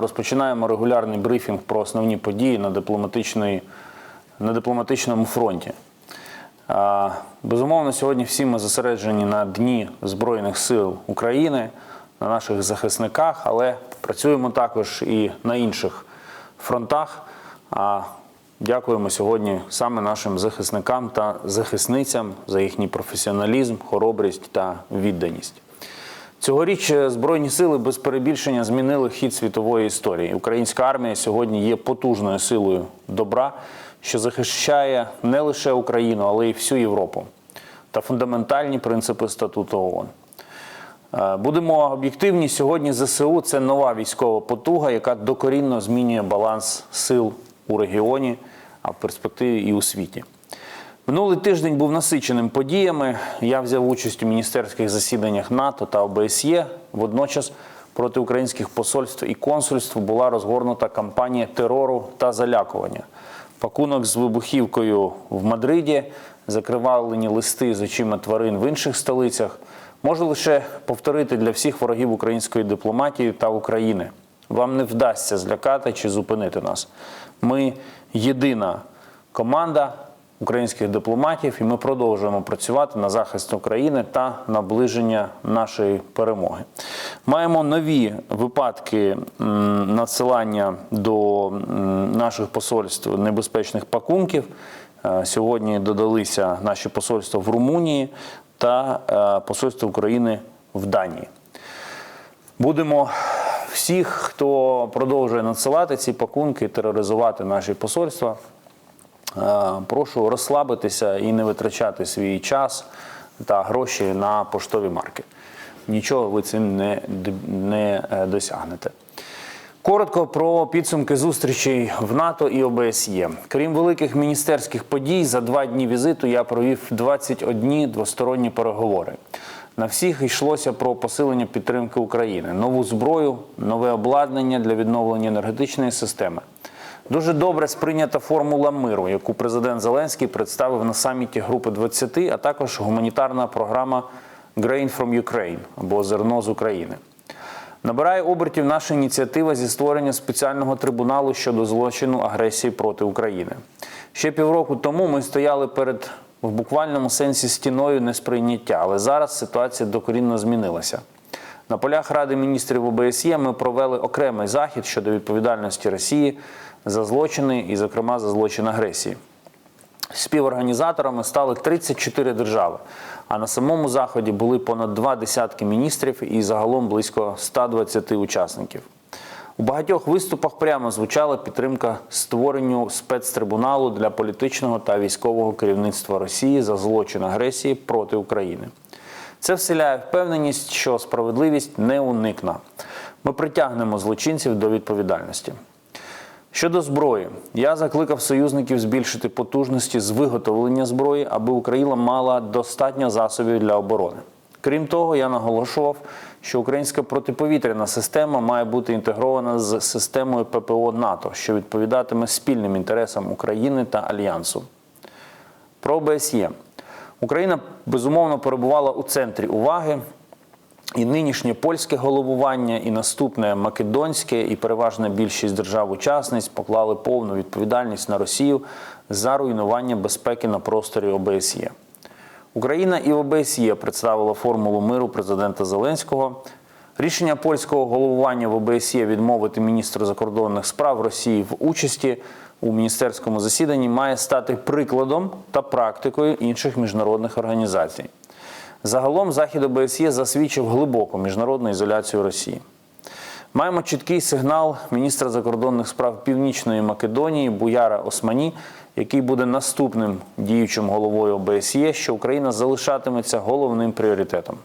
Розпочинаємо регулярний брифінг про основні події на, дипломатичній, на дипломатичному фронті. Безумовно, сьогодні всі ми зосереджені на Дні Збройних сил України, на наших захисниках, але працюємо також і на інших фронтах. А дякуємо сьогодні саме нашим захисникам та захисницям за їхній професіоналізм, хоробрість та відданість. Цьогоріч е, Збройні сили без перебільшення змінили хід світової історії. Українська армія сьогодні є потужною силою добра, що захищає не лише Україну, але й всю Європу та фундаментальні принципи статуту ООН. Е, Будемо об'єктивні. Сьогодні ЗСУ це нова військова потуга, яка докорінно змінює баланс сил у регіоні, а в перспективі і у світі. Минулий тиждень був насиченим подіями. Я взяв участь у міністерських засіданнях НАТО та ОБСЄ. Водночас проти українських посольств і консульств була розгорнута кампанія терору та залякування. Пакунок з вибухівкою в Мадриді, закривавлені листи з очима тварин в інших столицях. Можу лише повторити для всіх ворогів української дипломатії та України. Вам не вдасться злякати чи зупинити нас. Ми єдина команда українських дипломатів, і ми продовжуємо працювати на захист України та наближення нашої перемоги. Маємо нові випадки надсилання до наших посольств небезпечних пакунків. Е, Сьогодні додалися наші посольства в Румунії та е, посольство України в Данії. Будемо всіх, хто продовжує надсилати ці пакунки, тероризувати наші посольства. Е, Прошу розслабитися і не витрачати свій час та гроші на поштові марки. Нічого ви цим не, не е, досягнете. Коротко про підсумки зустрічей в НАТО і ОБСЄ. Крім великих міністерських подій, за два дні візиту я провів 21 двосторонні переговори. На всіх йшлося про посилення підтримки України, нову зброю, нове обладнання для відновлення енергетичної системи. Дуже добре сприйнята формула миру, яку президент Зеленський представив на саміті Групи 20, а також гуманітарна програма Grain from Ukraine або Зерно з України. Набирає обертів наша ініціатива зі створення спеціального трибуналу щодо злочину агресії проти України. Ще півроку тому ми стояли перед в буквальному сенсі стіною несприйняття, але зараз ситуація докорінно змінилася. На полях Ради міністрів ОБСЄ ми провели окремий захід щодо відповідальності Росії за злочини і, зокрема, за злочин агресії. Співорганізаторами стали 34 держави, а на самому заході були понад два десятки міністрів і загалом близько 120 учасників. У багатьох виступах прямо звучала підтримка створенню спецтрибуналу для політичного та військового керівництва Росії за злочин агресії проти України. Це вселяє впевненість, що справедливість не уникна. Ми притягнемо злочинців до відповідальності. Щодо зброї, я закликав союзників збільшити потужності з виготовлення зброї, аби Україна мала достатньо засобів для оборони. Крім того, я наголошував, що українська протиповітряна система має бути інтегрована з системою ППО НАТО, що відповідатиме спільним інтересам України та Альянсу. Про ОБСЄ. Україна безумовно перебувала у центрі уваги. І нинішнє польське головування, і наступне македонське, і переважна більшість держав-учасниць поклали повну відповідальність на Росію за руйнування безпеки на просторі ОБСЄ. Україна і ОБСЄ представила формулу миру президента Зеленського. Рішення польського головування в ОБСЄ відмовити міністру закордонних справ Росії в участі у міністерському засіданні має стати прикладом та практикою інших міжнародних організацій. Загалом захід ОБСЄ засвідчив глибоку міжнародну ізоляцію Росії. Маємо чіткий сигнал міністра закордонних справ Північної Македонії Буяра Османі, який буде наступним діючим головою ОБСЄ, що Україна залишатиметься головним пріоритетом.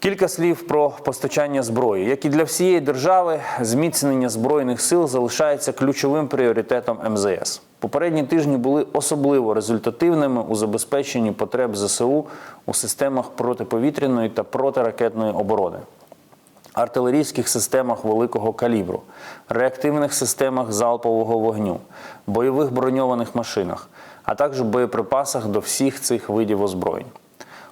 Кілька слів про постачання зброї. Як і для всієї держави, зміцнення збройних сил залишається ключовим пріоритетом МЗС. Попередні тижні були особливо результативними у забезпеченні потреб ЗСУ у системах протиповітряної та протиракетної оборони, артилерійських системах великого калібру, реактивних системах залпового вогню, бойових броньованих машинах, а також боєприпасах до всіх цих видів озброєнь.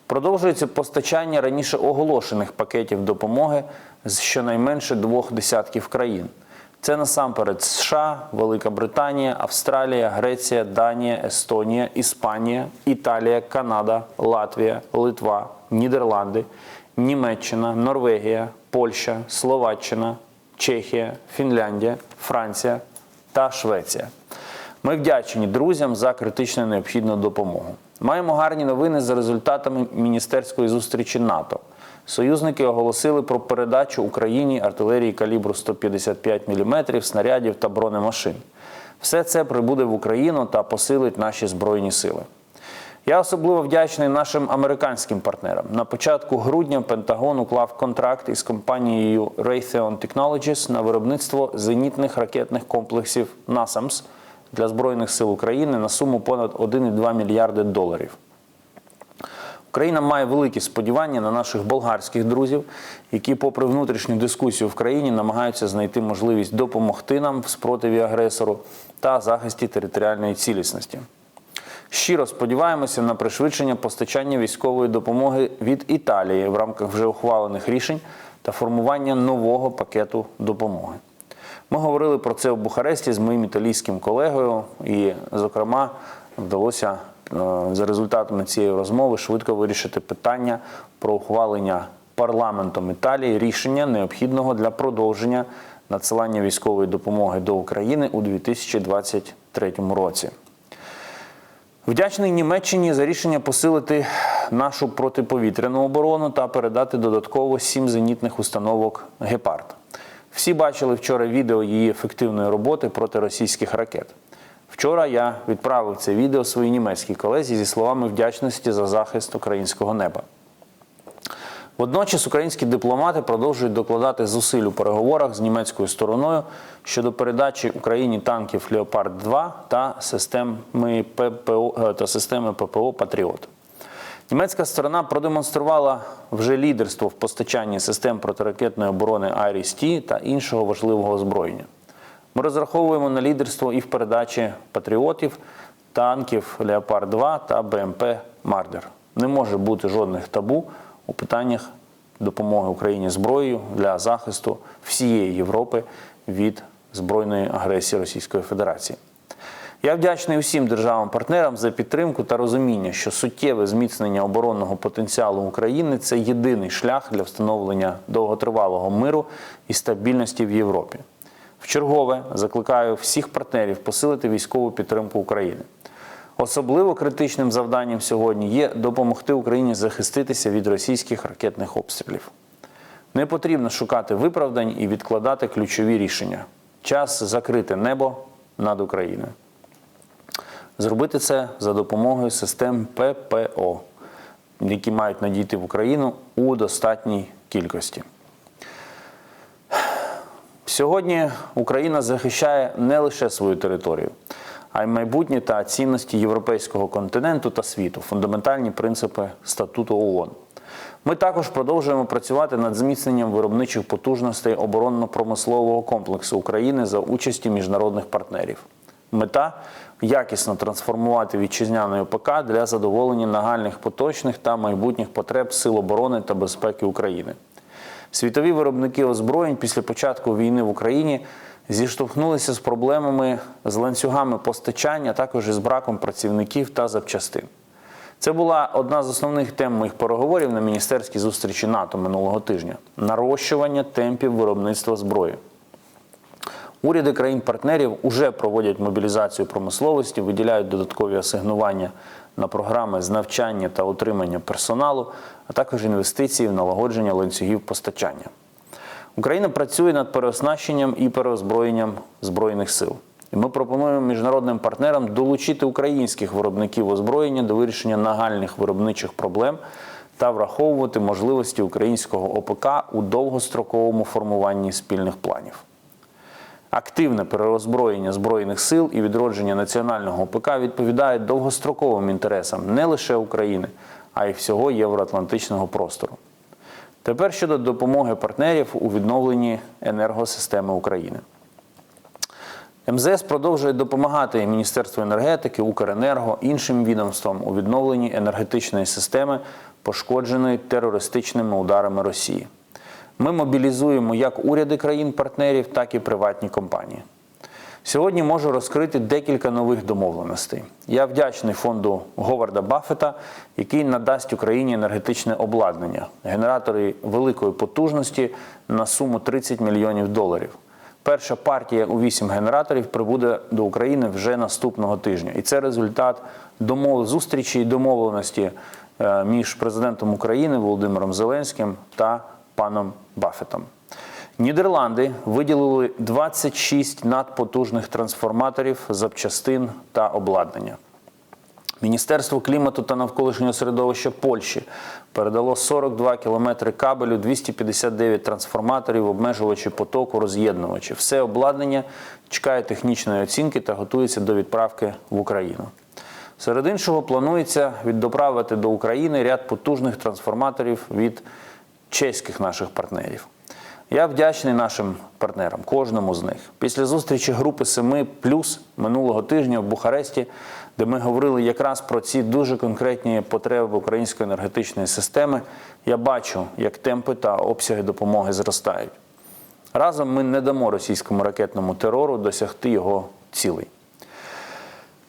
Продовжується постачання раніше оголошених пакетів допомоги з щонайменше двох десятків країн. Це насамперед США, Велика Британія, Австралія, Греція, Данія, Естонія, Іспанія, Італія, Канада, Латвія, Литва, Нідерланди, Німеччина, Норвегія, Польща, Словаччина, Чехія, Фінляндія, Франція та Швеція. Ми вдячні друзям за критично необхідну допомогу. Маємо гарні новини за результатами міністерської зустрічі НАТО. Союзники оголосили про передачу Україні артилерії калібру 155 мм, снарядів та бронемашин. Все це прибуде в Україну та посилить наші збройні сили. Я особливо вдячний нашим американським партнерам. На початку грудня Пентагон уклав контракт із компанією Raytheon Technologies на виробництво зенітних ракетних комплексів NASAMS для Збройних сил України на суму понад 1,2 мільярди доларів. Україна має великі сподівання на наших болгарських друзів, які, попри внутрішню дискусію в країні, намагаються знайти можливість допомогти нам в спротиві агресору та захисті територіальної цілісності. Щиро сподіваємося на пришвидшення постачання військової допомоги від Італії в рамках вже ухвалених рішень та формування нового пакету допомоги. Ми говорили про це в Бухаресті з моїм італійським колегою, і, зокрема, вдалося е, за результатами цієї розмови швидко вирішити питання про ухвалення парламентом Італії рішення необхідного для продовження надсилання військової допомоги до України у 2023 році. Вдячний Німеччині за рішення посилити нашу протиповітряну оборону та передати додатково сім зенітних установок Гепард. Всі бачили вчора відео її ефективної роботи проти російських ракет. Вчора я відправив це відео своїй німецькій колезі зі словами вдячності за захист українського неба. Водночас українські дипломати продовжують докладати зусиль у переговорах з німецькою стороною щодо передачі Україні танків Леопард 2 та системи ППО е, та системи ППО Патріот. Німецька сторона продемонструвала вже лідерство в постачанні систем протиракетної оборони Айріс-Ті та іншого важливого озброєння. Ми розраховуємо на лідерство і в передачі патріотів, танків Леопард 2 та БМП Мардер. Не може бути жодних табу у питаннях допомоги Україні зброєю для захисту всієї Європи від збройної агресії Російської Федерації. Я вдячний усім державам-партнерам за підтримку та розуміння, що суттєве зміцнення оборонного потенціалу України це єдиний шлях для встановлення довготривалого миру і стабільності в Європі. Вчергове закликаю всіх партнерів посилити військову підтримку України. Особливо критичним завданням сьогодні є допомогти Україні захиститися від російських ракетних обстрілів. Не потрібно шукати виправдань і відкладати ключові рішення. Час закрити небо над Україною. Зробити це за допомогою систем ППО, які мають надійти в Україну у достатній кількості. Сьогодні Україна захищає не лише свою територію, а й майбутнє та цінності європейського континенту та світу, фундаментальні принципи статуту ООН. Ми також продовжуємо працювати над зміцненням виробничих потужностей оборонно-промислового комплексу України за участі міжнародних партнерів. Мета якісно трансформувати вітчизняний ОПК для задоволення нагальних поточних та майбутніх потреб Сил оборони та безпеки України. Світові виробники озброєнь після початку війни в Україні зіштовхнулися з проблемами з ланцюгами постачання, також із браком працівників та запчастин. Це була одна з основних тем моїх переговорів на міністерській зустрічі НАТО минулого тижня нарощування темпів виробництва зброї. Уряди країн-партнерів уже проводять мобілізацію промисловості, виділяють додаткові асигнування на програми з навчання та утримання персоналу, а також інвестиції в налагодження ланцюгів постачання. Україна працює над переоснащенням і переозброєнням збройних сил. І ми пропонуємо міжнародним партнерам долучити українських виробників озброєння до вирішення нагальних виробничих проблем та враховувати можливості українського ОПК у довгостроковому формуванні спільних планів. Активне перероззброєння збройних сил і відродження національного ОПК відповідають довгостроковим інтересам не лише України, а й всього євроатлантичного простору. Тепер щодо допомоги партнерів у відновленні енергосистеми України. МЗС продовжує допомагати Міністерству енергетики, Укренерго, іншим відомствам у відновленні енергетичної системи пошкодженої терористичними ударами Росії. Ми мобілізуємо як уряди країн-партнерів, так і приватні компанії. Сьогодні можу розкрити декілька нових домовленостей. Я вдячний фонду Говарда Баффета, який надасть Україні енергетичне обладнання, генератори великої потужності на суму 30 мільйонів доларів. Перша партія у 8 генераторів прибуде до України вже наступного тижня. І це результат домов зустрічі і домовленості е, між президентом України Володимиром Зеленським та паном Баффетом. Нідерланди виділили 26 надпотужних трансформаторів, запчастин та обладнання. Міністерство клімату та навколишнього середовища Польщі передало 42 кілометри кабелю, 259 трансформаторів, обмежувачі потоку, роз'єднувачі. Все обладнання чекає технічної оцінки та готується до відправки в Україну. Серед іншого планується віддоправити до України ряд потужних трансформаторів від чеських наших партнерів. Я вдячний нашим партнерам, кожному з них. Після зустрічі групи Семи плюс минулого тижня в Бухаресті, де ми говорили якраз про ці дуже конкретні потреби української енергетичної системи, я бачу, як темпи та обсяги допомоги зростають. Разом ми не дамо російському ракетному терору досягти його цілей.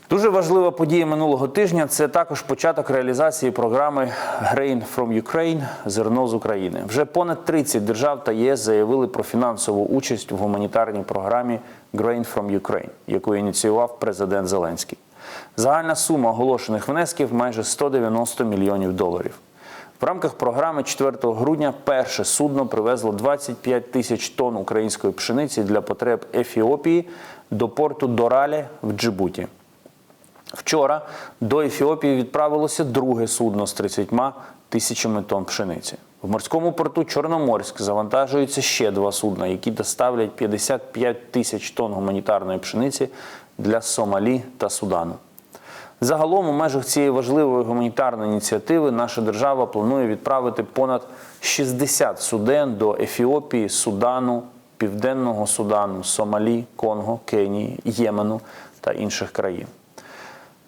Дуже важлива подія минулого тижня це також початок реалізації програми Grain from Ukraine зерно з України. Вже понад 30 держав та ЄС заявили про фінансову участь в гуманітарній програмі Grain from Ukraine, яку ініціював президент Зеленський. Загальна сума оголошених внесків майже 190 мільйонів доларів. В рамках програми 4 грудня перше судно привезло 25 тисяч тонн української пшениці для потреб Ефіопії до порту Доралі в Джибуті. Вчора до Ефіопії відправилося друге судно з 30 тисячами тонн пшениці. В морському порту Чорноморськ завантажуються ще два судна, які доставлять 55 тисяч тонн гуманітарної пшениці для Сомалі та Судану. Загалом, у межах цієї важливої гуманітарної ініціативи, наша держава планує відправити понад 60 суден до Ефіопії, Судану, Південного Судану, Сомалі, Конго, Кенії, Ємену та інших країн.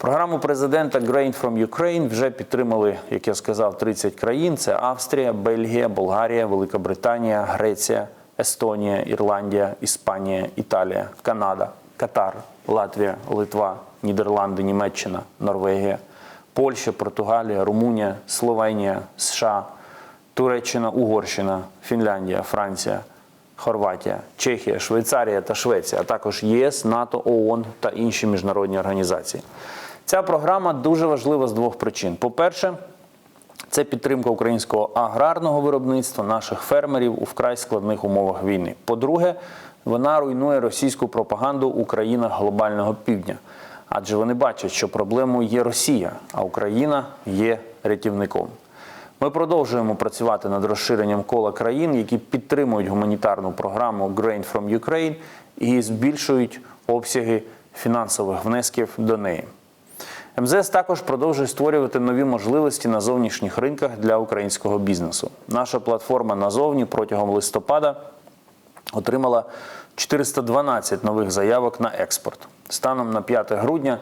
Програму президента Grain from Ukraine вже підтримали, як я сказав, 30 країн: це Австрія, Бельгія, Болгарія, Велика Британія, Греція, Естонія, Ірландія, Іспанія, Італія, Канада, Катар, Латвія, Литва, Нідерланди, Німеччина, Норвегія, Польща, Португалія, Румунія, Словенія, США, Туреччина, Угорщина, Фінляндія, Франція. Хорватія, Чехія, Швейцарія та Швеція, а також ЄС, НАТО, ООН та інші міжнародні організації. Ця програма дуже важлива з двох причин. По-перше, це підтримка українського аграрного виробництва, наших фермерів у вкрай складних умовах війни. По-друге, вона руйнує російську пропаганду у країнах глобального півдня, адже вони бачать, що проблемою є Росія, а Україна є рятівником. Ми продовжуємо працювати над розширенням кола країн, які підтримують гуманітарну програму Grain from Ukraine і збільшують обсяги фінансових внесків до неї. МЗС також продовжує створювати нові можливості на зовнішніх ринках для українського бізнесу. Наша платформа назовні протягом листопада отримала 412 нових заявок на експорт. Станом на 5 грудня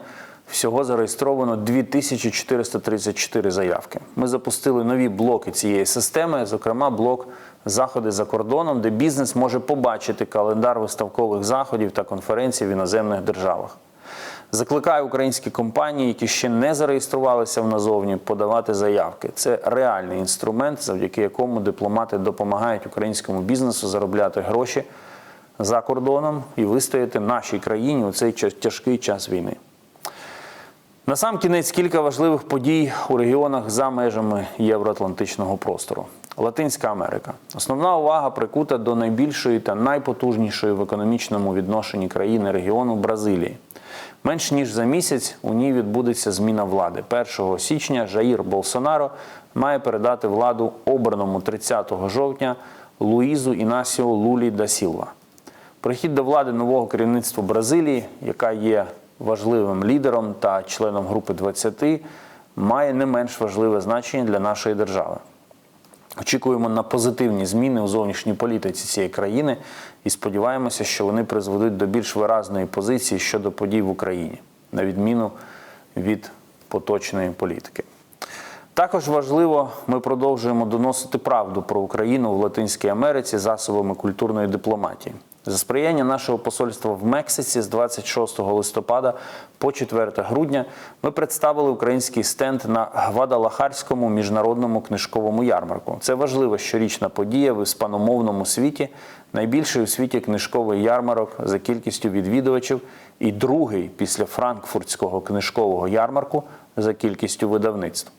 всього зареєстровано 2434 заявки. Ми запустили нові блоки цієї системи, зокрема блок Заходи за кордоном, де бізнес може побачити календар виставкових заходів та конференцій в іноземних державах. Закликаю українські компанії, які ще не зареєструвалися в назовні, подавати заявки. Це реальний інструмент, завдяки якому дипломати допомагають українському бізнесу заробляти гроші за кордоном і вистояти нашій країні у цей тяжкий час війни. Насамкінець кілька важливих подій у регіонах за межами євроатлантичного простору. Латинська Америка. Основна увага прикута до найбільшої та найпотужнішої в економічному відношенні країни регіону Бразилії. Менш ніж за місяць у ній відбудеться зміна влади. 1 січня Жаїр Болсонаро має передати владу обраному 30 жовтня Луїзу Інасіо Лулі да Сілва. Прихід до влади нового керівництва Бразилії, яка є важливим лідером та членом групи 20, має не менш важливе значення для нашої держави. Очікуємо на позитивні зміни у зовнішній політиці цієї країни і сподіваємося, що вони призведуть до більш виразної позиції щодо подій в Україні, на відміну від поточної політики. Також важливо, ми продовжуємо доносити правду про Україну в Латинській Америці засобами культурної дипломатії. За сприяння нашого посольства в Мексиці з 26 листопада по 4 грудня ми представили український стенд на Гвадалахарському міжнародному книжковому ярмарку. Це важлива щорічна подія в іспаномовному світі, найбільший у світі книжковий ярмарок за кількістю відвідувачів і другий після Франкфуртського книжкового ярмарку за кількістю видавництв.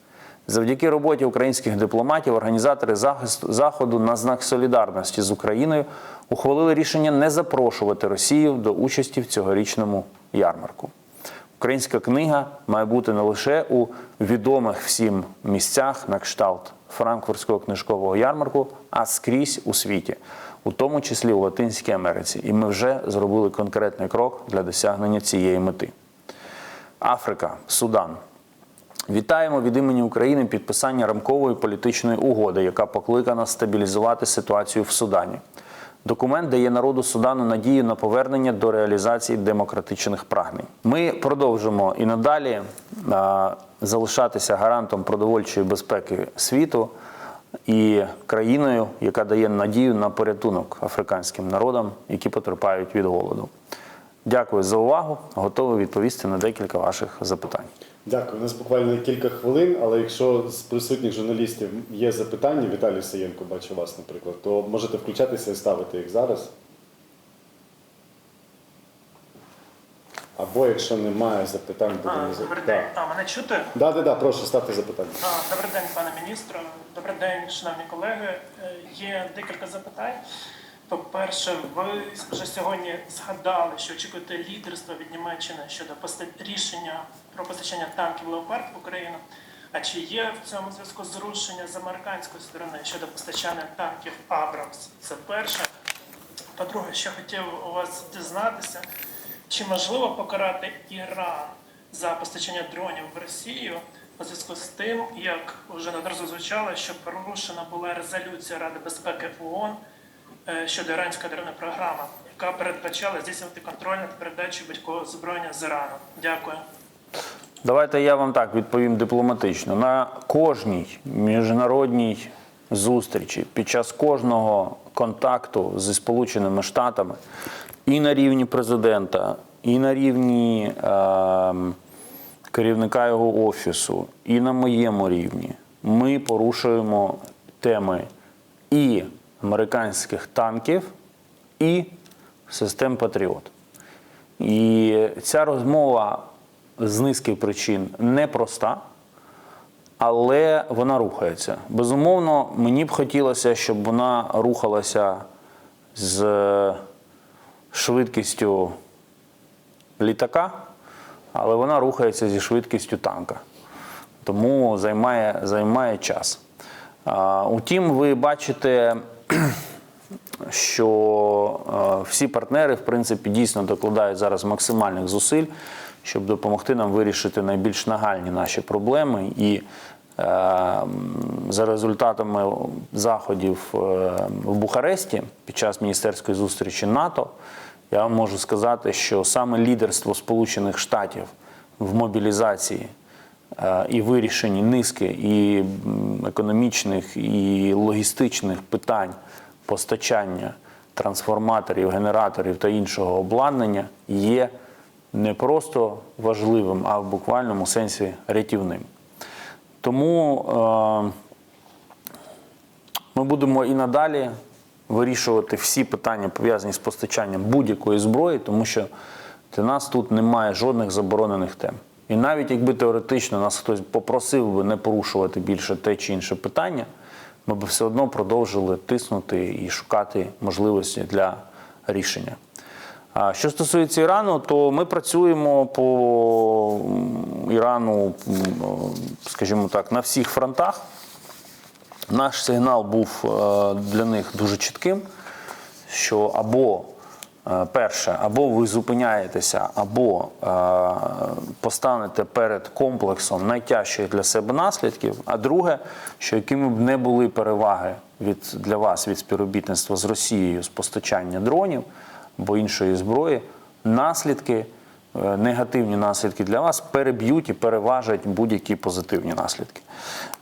Завдяки роботі українських дипломатів організатори захисту заходу на знак солідарності з Україною ухвалили рішення не запрошувати Росію до участі в цьогорічному ярмарку. Українська книга має бути не лише у відомих всім місцях на кшталт Франкфуртського книжкового ярмарку, а скрізь у світі, у тому числі у Латинській Америці. І ми вже зробили конкретний крок для досягнення цієї мети. Африка, Судан. Вітаємо від імені України підписання рамкової політичної угоди, яка покликана стабілізувати ситуацію в Судані. Документ дає народу Судану надію на повернення до реалізації демократичних прагнень. Ми продовжимо і надалі залишатися гарантом продовольчої безпеки світу і країною, яка дає надію на порятунок африканським народам, які потерпають від голоду. Дякую за увагу. Готовий відповісти на декілька ваших запитань. Дякую. У нас буквально кілька хвилин, але якщо з присутніх журналістів є запитання, Віталій Саєнко, бачу вас, наприклад, то можете включатися і ставити їх зараз. Або якщо немає запитань, А, будемо Добрий Да. день. А, мене чути? Да, да, да, прошу, ставте запитання. А, Добрий день, пане міністре. Добрий день, шановні колеги. Е, Є декілька запитань. По-перше, ви вже сьогодні згадали, що очікуєте лідерство від Німеччини щодо рішення про постачання танків Леопард в Україну. А чи є в цьому зв'язку зрушення з американської сторони щодо постачання танків Абрамс? Це перше. По-друге, ще хотів у вас дізнатися, чи можливо покарати Іран за постачання дронів в Росію у зв'язку з тим, як вже неодразу звучало, що порушена була резолюція Ради безпеки ООН щодо іранської ядерної програми, яка передбачала здійснювати контроль над передачею будь-якого озброєння з Ірану. Дякую. Давайте я вам так відповім дипломатично. На кожній міжнародній зустрічі під час кожного контакту зі Сполученими Штатами і на рівні президента, і на рівні е, керівника його офісу, і на моєму рівні ми порушуємо теми і американських танків, і систем Патріот. І ця розмова з низки причин непроста, але вона рухається. Безумовно, мені б хотілося, щоб вона рухалася з швидкістю літака, але вона рухається зі швидкістю танка. Тому займає, займає час. Утім, ви бачите, що е, всі партнери, в принципі, дійсно докладають зараз максимальних зусиль, щоб допомогти нам вирішити найбільш нагальні наші проблеми. І е, за результатами заходів е, в Бухаресті під час міністерської зустрічі НАТО, я вам можу сказати, що саме лідерство Сполучених Штатів в мобілізації і вирішенні низки і економічних, і логістичних питань постачання трансформаторів, генераторів та іншого обладнання є не просто важливим, а в буквальному сенсі рятівним. Тому е, ми будемо і надалі вирішувати всі питання, пов'язані з постачанням будь-якої зброї, тому що для нас тут немає жодних заборонених тем. І навіть якби теоретично нас хтось попросив би не порушувати більше те чи інше питання, ми б все одно продовжили тиснути і шукати можливості для рішення. Що стосується Ірану, то ми працюємо по Ірану, скажімо так, на всіх фронтах. Наш сигнал був е, для них дуже чітким, що або перше, або ви зупиняєтеся, або е, постанете перед комплексом найтяжчих для себе наслідків. А друге, що якими б не були переваги від, для вас від співробітництва з Росією з постачання дронів або іншої зброї, наслідки е, негативні наслідки для вас переб'ють і переважать будь-які позитивні наслідки.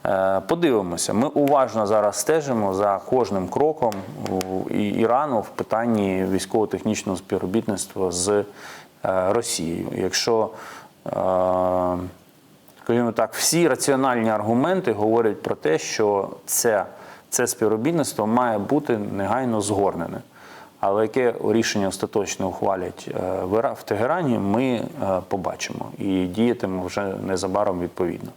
Е, Подивимося, ми уважно зараз стежимо за кожним кроком Ірану в питанні військово-технічного співробітництва з е, Росією. Якщо е, скажімо так, всі раціональні аргументи говорять про те, що це, це співробітництво має бути негайно згорнене. Але яке рішення остаточно ухвалять е, в Тегерані, ми е, побачимо і діятимемо вже незабаром відповідно.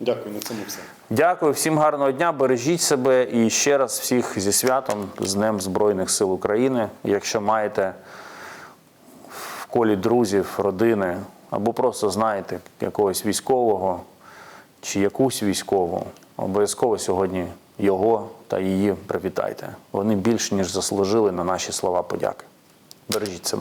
Дякую, на цьому все. Дякую, всім гарного дня, бережіть себе і ще раз всіх зі святом, з Днем Збройних сил України. Якщо маєте в колі друзів, родини або просто знаєте якогось військового чи якусь військову, обов'язково сьогодні його та її привітайте. Вони більш ніж заслужили на наші слова подяки. Бережіть себе.